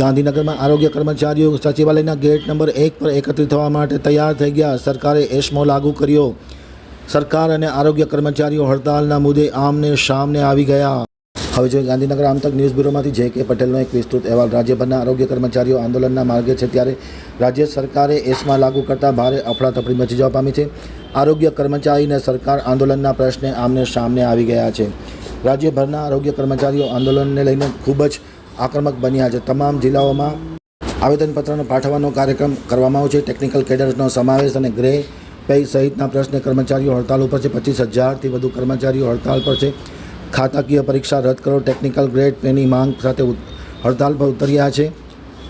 ગાંધીનગરમાં આરોગ્ય કર્મચારીઓ સચિવાલયના ગેટ નંબર એક પર એકત્રિત થવા માટે તૈયાર થઈ ગયા. સરકારે એસ્મો લાગુ કર્યો. સરકાર અને આરોગ્ય કર્મચારીઓ હડતાલના મુદ્દે આમને સામને આવી ગયા. હવે જોઈએ ગાંધીનગર આમતક ન્યૂઝ બ્યુરોમાંથી જે કે પટેલનો એક વિસ્તૃત અહેવાલ. રાજ્યભરના આરોગ્ય કર્મચારીઓ આંદોલનના માર્ગે છે ત્યારે રાજ્ય સરકારે એસમાં લાગુ કરતા ભારે અફડાતફડી મચી જવા પામી છે. આરોગ્ય કર્મચારી અને સરકાર આંદોલનના પ્રશ્ને આમને સામને આવી ગયા છે. રાજ્યભરના આરોગ્ય કર્મચારીઓ આંદોલનને લઈને ખૂબ જ આક્રમક બન્યા છે. તમામ જિલ્લાઓમાં આવેદનપત્રનો પાઠવવાનો કાર્યક્રમ કરવામાં આવ્યો છે. ટેકનિકલ કેડર્સનો સમાવેશ અને ગ્રે પે સહિતના પ્રશ્ને કર્મચારીઓ હડતાલ ઉપર છે. પચીસ હજારથી વધુ કર્મચારીઓ હડતાલ પર છે. ખાતાકીય પરીક્ષા રદ કરો. ટેકનિકલ ગ્રેડ પેની માંગ સાથે હડતાલ પર ઉતર્યા છે.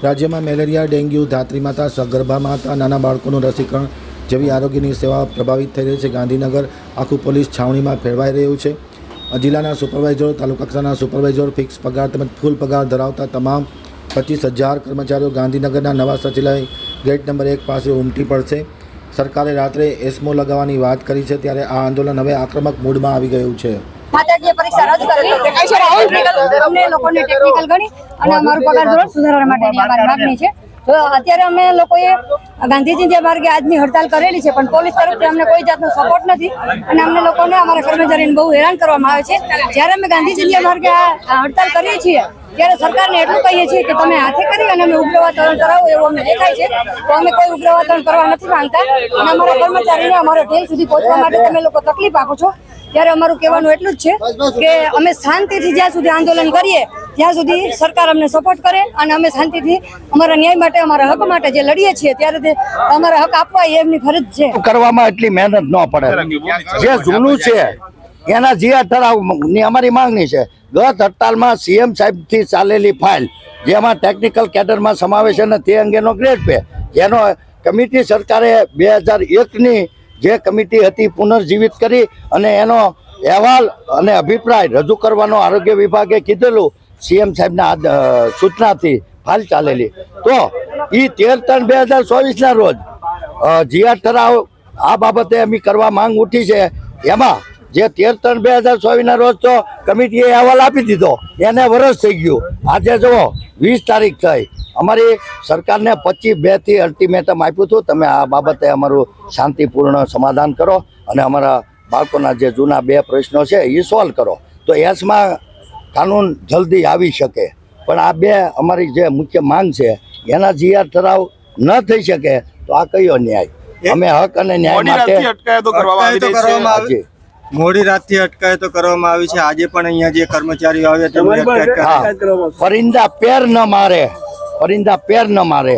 રાજ્યમાં મેલેરિયા, ડેન્ગ્યુ, ધાત્રી માતા, સગર્ભા માતા, નાના બાળકોનું રસીકરણ જેવી આરોગ્યની સેવા પ્રભાવિત થઈ રહી છે. ગાંધીનગર આખું પોલીસ છાવણીમાં ફેરવાઈ રહ્યું છે. જિલ્લાના સુપરવાઇઝરો તાલુકા કક્ષાના સુપરવાઇઝરો ફિક્સ પગાર તેમજ ફૂલ પગાર ધરાવતા તમામ પચીસ હજાર કર્મચારીઓ ગાંધીનગરના નવા સચિવાલય ગેટ નંબર એક પાસે ઉમટી પડશે. સરકારે રાત્રે એસમો લગાવવાની વાત કરી છે ત્યારે આ આંદોલન હવે આક્રમક મૂડમાં આવી ગયું છે. ખાતાકીય પરીક્ષા રદ કરવી અમને લોકોને ટેકનિકલ ગણી અને અમારું પગાર ધોરણ સુધારવા માટેની અમારી માંગણી છે. અત્યારે અમે લોકોએ ગાંધીજી જે માર્ગે આજની હડતાલ કરેલી છે, પણ પોલીસ તરફથી અમને કોઈ જાતનો સપોર્ટ નથી. અને અમને લોકોને, અમારા કર્મચારીને બહુ હેરાન કરવામાં આવે છે. જ્યારે અમે ગાંધીજી જે માર્ગે આ હડતાલ કરીએ છીએ, ત્યારે સરકારને એટલું કહીએ છીએ કે તમે હાથે કરી અને અમે ઉગ્ર વાતાવરણ કરાવો એવું અમને દેખાય છે. તો અમે કોઈ ઉગ્ર વાતાવરણ કરવા નથી માંગતા. અને અમારા કર્મચારીને અમારા ઢેલ સુધી પહોંચવા માટે તમે લોકો તકલીફ આપો છો. ત્યારે અમારું કહેવાનું એટલું જ છે કે અમે શાંતિથી જ્યાં સુધી આંદોલન કરીએ ત્યાં સુધી સરકાર અમને સપોર્ટ કરે અને અમે શાંતિથી અમારા ન્યાય માટે અમારા હક માટે જે લડીએ છીએ ત્યારે તે અમારા હક આપવા એ એમની ફરજ છે. કરવામાં એટલી મહેનત ન પડે. જે જૂનું છે એના જે ઠરાવની અમારી માંગણી છે. ગત હડતાલમાં સીએમ સાહેબથી ચાલેલી ફાઇલ જેમાં ટેકનિકલ કેડરમાં સમાવેશ અને તે અંગેનો ગ્રેડ પે જેનો કમિટી સરકારે બે હજાર એકની જે કમિટી હતી પુનર્જીવિત કરી અને એનો અહેવાલ અને અભિપ્રાય રજૂ કરવાનો આરોગ્ય વિભાગે કીધેલું, સીએમ સાહેબના સૂચનાથી હાલ ચાલેલી. તો એ તેર ત્રણ બે હજાર ચોવીસના રોજ જીઆર ઠરાવ આ બાબતે અમે કરવા માંગ ઉઠી છે. એમાં જે તેર ત્રણ બે હજાર ચોવીસના રોજ તો કમિટીએ અહેવાલ આપી દીધો. એને વરસ થઈ ગયું. આજે જુઓ વીસ તારીખ થઈ. અમારી સરકારને પચીસ બેથી અલ્ટિમેટમ આપ્યું હતું. તમે આ બાબતે અમારું શાંતિપૂર્ણ સમાધાન કરો અને અમારા બાળકોના જે જૂના બે પ્રશ્નો છે એ સોલ્વ કરો. તો એસમાં કાનૂન જલ્દી આવી શકે. પણ આ બે અમારી જે મુખ્ય માંગ છે એના જીઆર ઠરાવ ન થઈ શકે તો આ કયો ન્યાય? અમે હક અને ન્યાય માટે અટકાયતો કરવામાં આવી રહી છે. મોડી રાતથી અટકાયતો કરવામાં આવી છે. આજે પણ અહીંયા જે કર્મચારીઓ આવ્યા તેમને અટકાયત પરિંદા પેર ન મારે. પરિંદા પેર ન મારે.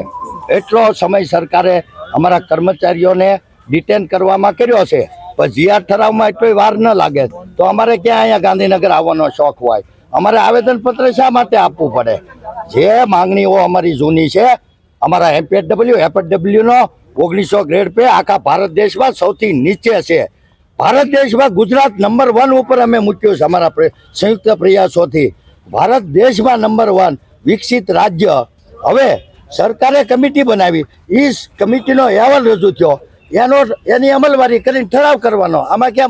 એટલો સમય સરકારે અમારા કર્મચારીઓને ડિટેન કરવામાં કર્યો છે. પણ જીઆર ઠરાવમાં એટલો વાર ન લાગે. તો અમારે ક્યાં અહીંયા ગાંધીનગર આવવાનો શોખ હોય? અમારે આવેદનપત્ર શા માટે આપવું પડે? જે માંગણીઓ અમારી જૂની છે અમારા એમપીએચડબલ્યુ એફએચડબલ્યુનો નો ઓગણીસો ગ્રેડ પે આખા ભારત દેશમાં સૌથી નીચે છે. ભારત દેશમાં ગુજરાત નંબર વન ઉપર અમે મૂક્યું છે અમારા સંયુક્ત પ્રયાસોથી. ભારત દેશમાં નંબર વન વિકસિત રાજ્ય. હવે સરકારે કમિટી બનાવી. એ કમિટીનો અહેવાલ રજૂ થયો. એનો, એની અમલવારી કરીને ઠરાવ કરવાનો. આમાં ક્યાં